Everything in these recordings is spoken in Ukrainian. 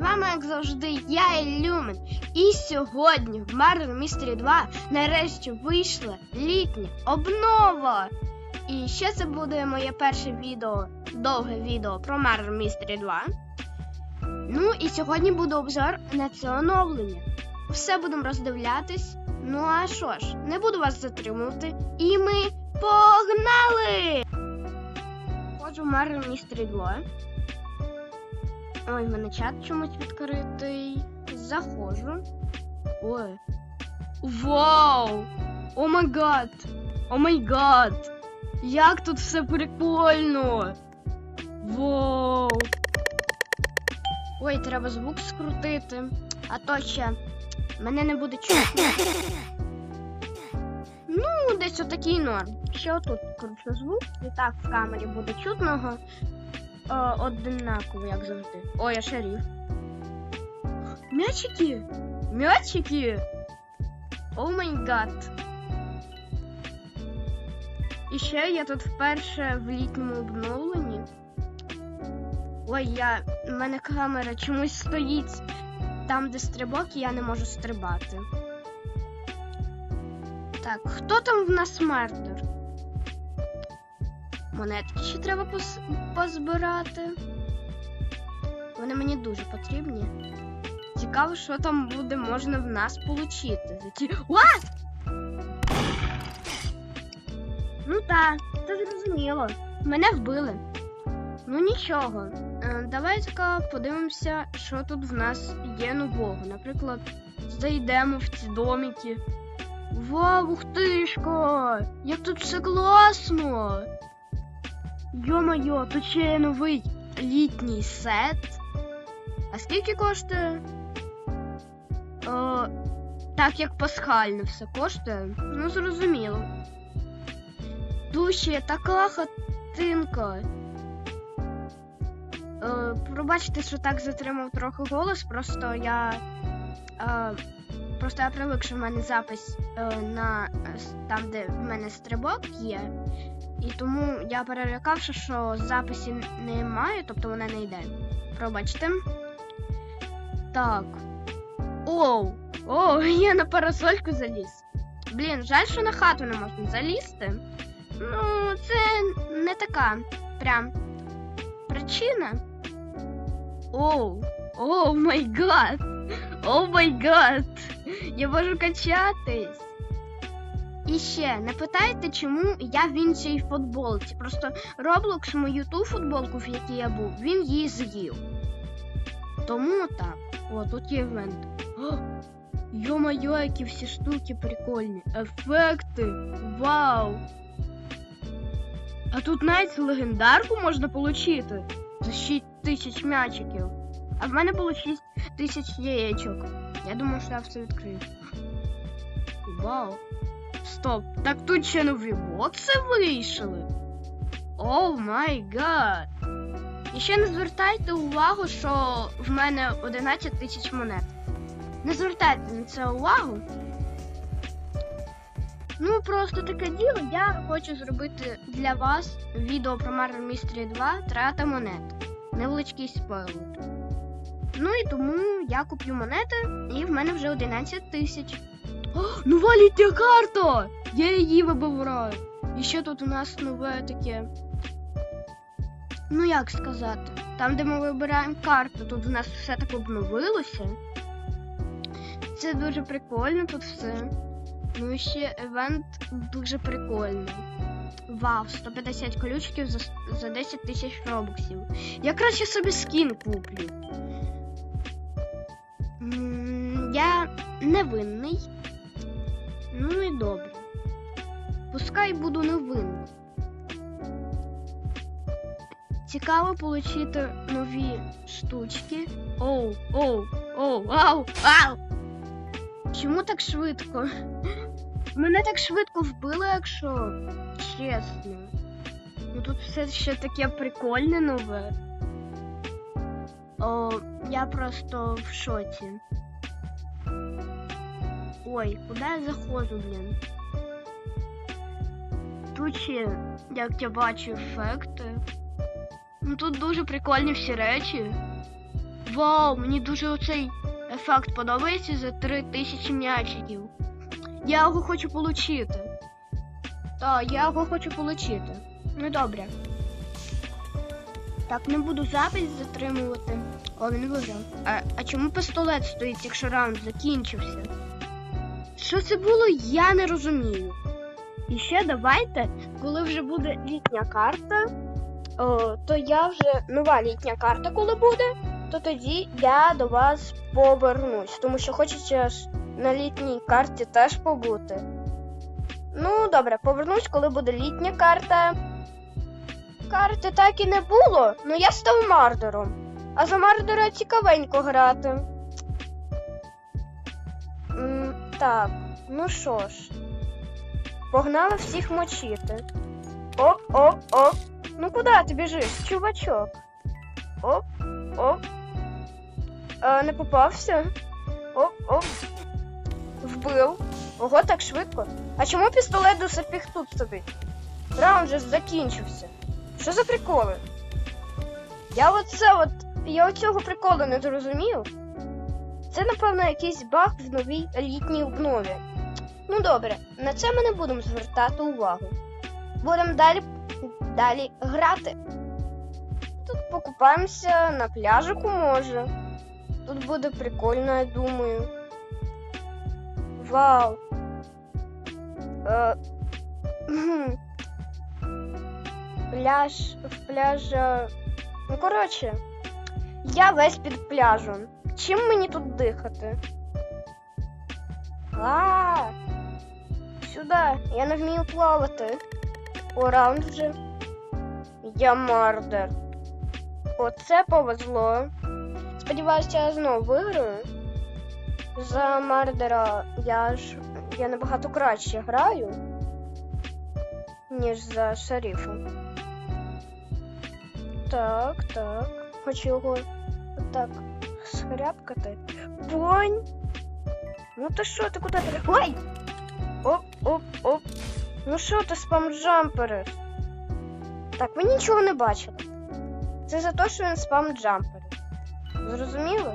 вами, як завжди, я Ілюмін. І сьогодні в Marvel Mystery 2 нарешті вийшла літня обнова. І ще це буде моє перше відео, довге відео про Marvel Mystery 2. Ну і сьогодні буде обзор на це оновлення. Все будемо роздивлятись. Ну а що ж, не буду вас затримувати. І ми погнали! Ходжу в Marvel Mystery 2. Ой, в мене чат чомусь відкритий. Заходжу. Ой. Вау! О май гад! О май гад! Як тут все прикольно! Вау! Ой, треба звук скрутити. А то ще мене не буде чути. Ну, десь отакий норм. Ще отут кручу звук, і так в камері буде чутного. О, однаково, як завжди. Ой, я шериф. М'ячики! М'ячики! О май гад! І ще я тут вперше в літньому обновленні. Ой, я. У мене камера чомусь стоїть там, де стрибок, і я не можу стрибати. Так, хто там в нас мертер? Монетки ще треба позбирати. Вони мені дуже потрібні. Цікаво, що там буде можна в нас. За ті... Ну так, це зрозуміло. Мене вбили. Ну нічого. Е, Давайте подивимося, що тут в нас є нового. Наприклад, зайдемо в ці домики. Вау, ух! Як тут все класно! Йо-моє, тут ще є новий літній сет. А скільки коштує? О, так як пасхальне все коштує. Ну, зрозуміло. Тут ще є така хатинка. Е, пробачте, що так затримав трохи голос, просто я. Е, просто я привик, що в мене запис е, на е, там, де в мене стрибок є. І тому я перелякався, що записі немає, тобто вона не йде. Пробачте. Так. Оу! Оу, я на парасольку заліз. Блін, жаль, що на хату не можна залізти. Ну, це не така прям причина. Оу, оу май гад! О май гад! Я можу качатись. І ще не питайте, чому я в іншій футболці. Просто Roblox мою ту футболку, в якій я був, він її з'їв. Тому так. О, тут є івент. Йо-моє, які всі штуки прикольні. Ефекти. Вау! А тут навіть легендарку можна отримати за 6 тисяч м'ячиків. А в мене було 6 тисяч яєчок. Я думаю, що я все відкрию. Вау. Стоп, так тут ще нові бокси вийшли. О май гад. І ще не звертайте увагу, що в мене 11 тисяч монет. Не звертайте на це увагу. Ну, просто таке діло, я хочу зробити для вас відео про Marvel Mystery 2 трата монет. Невеличкий спойлер. Ну і тому я куплю монети, і в мене вже 11 тисяч. О, нова літня карта! Я її вибираю. І ще тут у нас нове таке. Ну як сказати? Там, де ми вибираємо карту, тут у нас все так обновилося. Це дуже прикольно тут все. Ну і ще евент дуже прикольний. Вау, 150 ключиків за, за 10 тисяч робоксів. Я краще собі скін куплю. М, Я невинний. Ну і добре. Пускай буду невинний. Цікаво отримати нові штучки. Оу, оу, оу, ау, ау! Чому так швидко? Мене так швидко вбили, якщо чесно. Ну тут все ще таке прикольне нове. О, я просто в шоці. Ой, куди я заходжу, блін? Тут ще, як я бачу, ефекти. Ну тут дуже прикольні всі речі. Вау, мені дуже оцей ефект подобається за 3000 м'ячиків. Я його хочу отримати. Так, я його хочу отримати. Ну добре. Так, не буду запис затримувати. О, він виграв. А, а чому пістолет стоїть, якщо раунд закінчився? Що це було, я не розумію. І ще давайте, коли вже буде літня карта, о, то я вже нова літня карта, коли буде, то тоді я до вас повернусь, тому що хочеться ж на літній карті теж побути. Ну, добре, повернусь, коли буде літня карта. Карти так і не було, ну я став мардером. А за мардера цікавенько грати. Так, ну що ж. Погнали всіх мочити. Оп, оп, оп. Ну куди ти біжиш, чувачок? Оп, оп. А, не попався? Оп, оп. Вбив. Ого, так швидко. А чому пістолет до сих пір тут сидить? Раунд же закінчився. Що за приколи? Я оце от. Я оцього приколу не зрозумів. Це, напевно, якийсь баг в новій літній обнові. Ну добре, на це ми не будемо звертати увагу. Будемо далі, далі грати. Тут покупаємося на пляжику може. Тут буде прикольно, я думаю. Вау. Е. Пляж в пляжа. Ну, коротше, я весь під пляжем. Чим мені тут дихати? А, сюди. Я не вмію плавати. О, раунд вже. Я мардер. Оце повезло. Сподіваюся, я знову виграю. За мардера я ж я набагато краще граю, ніж за шерифа. Так, так. Хочу його отак схряпкати. Бонь! Ну ти що, ти куди ти? Ой! Оп, оп, оп. Ну що ти спам-джампери? Так, ви нічого не бачили. Це за те, що він спам-джампер. Зрозуміли?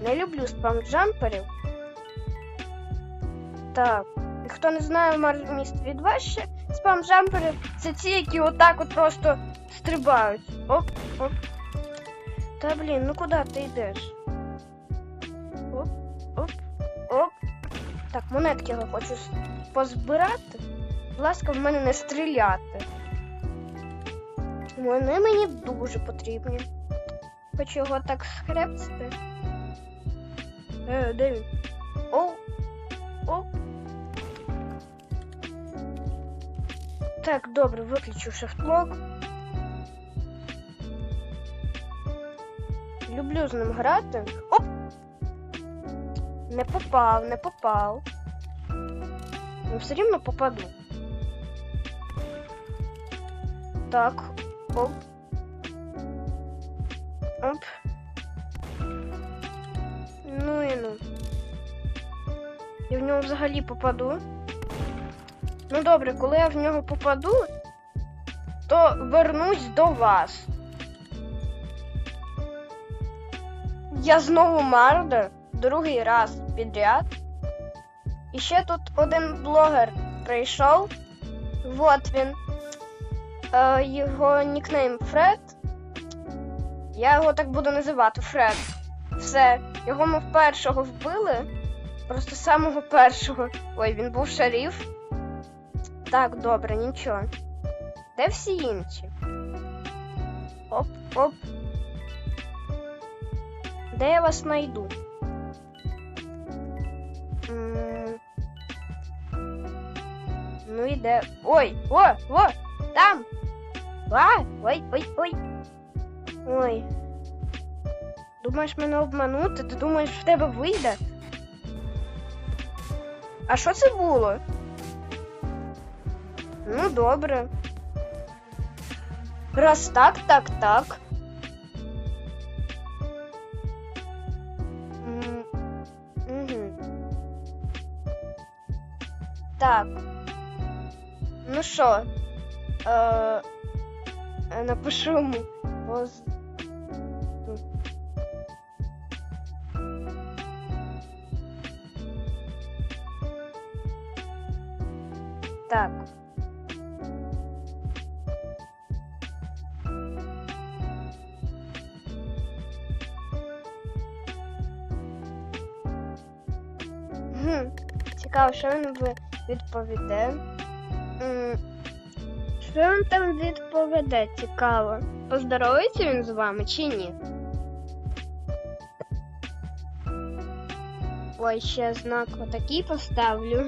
Не люблю спам-джамперів. Так. І хто не знає міст від вас ще, спам-джампери це ті, які отак от просто стрибають. Оп, оп. Та блін, ну куди ти йдеш? Оп, оп, оп. Так, монетки я хочу позбирати. Будь ласка, в мене не стріляти. Вони мені дуже потрібні. Хочу його так схрепцити. Е, де він? Оу. Оп. Так, добре, виключу шифтлок. Люблю з ним грати. Оп! Не попав, не попав. Ну, все рівно попаду. Так, оп. Оп. Ну і ну. Я в нього взагалі попаду. Ну добре, коли я в нього попаду, то вернусь до вас. Я знову мардер, другий раз підряд. І ще тут один блогер прийшов. Вот він. Е, його нікнейм Фред. Я його так буду називати Фред. Все, його ми першого вбили. Просто самого першого. Ой, він був шариф. Так, добре, нічого. Де всі інші? Оп, оп. Де я вас знайду? Ну і де. Ой! О! О! Там! А! Ой, ой. Думаєш мене обманути? Ти думаєш, в тебе вийде? А що це було? Ну, добре. Раз так, так, так. Так. Ну что, Е, э, Напишу йому. Так. Хм, цікаво, що він би відповіде. Що він там відповіде? Цікаво. Поздоровиться він з вами чи ні? Ой, ще знак отакий поставлю.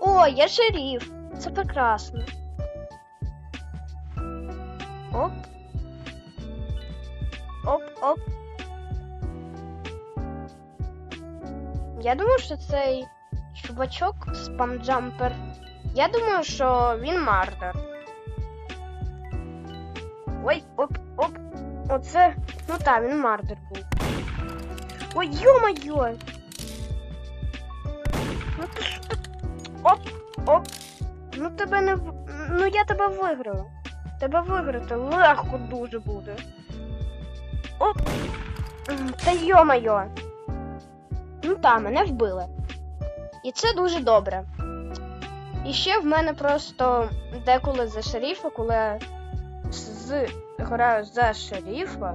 О, я шеріф. Це прекрасно. Оп. Оп, оп. Я думаю, що цей чувачок спамджампер. Я думаю, що він мардер. Ой, оп, оп. Оце. Ну так, він мардер був. Ой, ё-моё! Ну ти ти- Оп, оп. Ну тебе не в- Ну я тебе виграла. Тебе виграти легко дуже буде. Оп. Та йо-моє. Ну та, мене вбили. І це дуже добре. І ще в мене просто деколи за шерифа, коли я з граю за шерифа,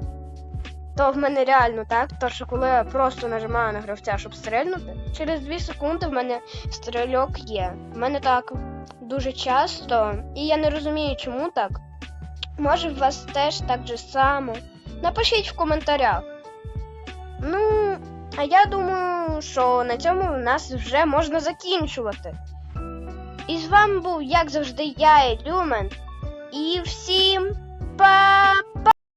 то в мене реально так, то що коли я просто нажимаю на гравця, щоб стрельнути, через 2 секунди в мене стрільок є. В мене так дуже часто, і я не розумію, чому так. Може, у вас теж так же само. Напишіть в коментарях. Ну, а я думаю, що на цьому у нас вже можна закінчувати. І з вами був, як завжди, я, Люмен. І всім па-па!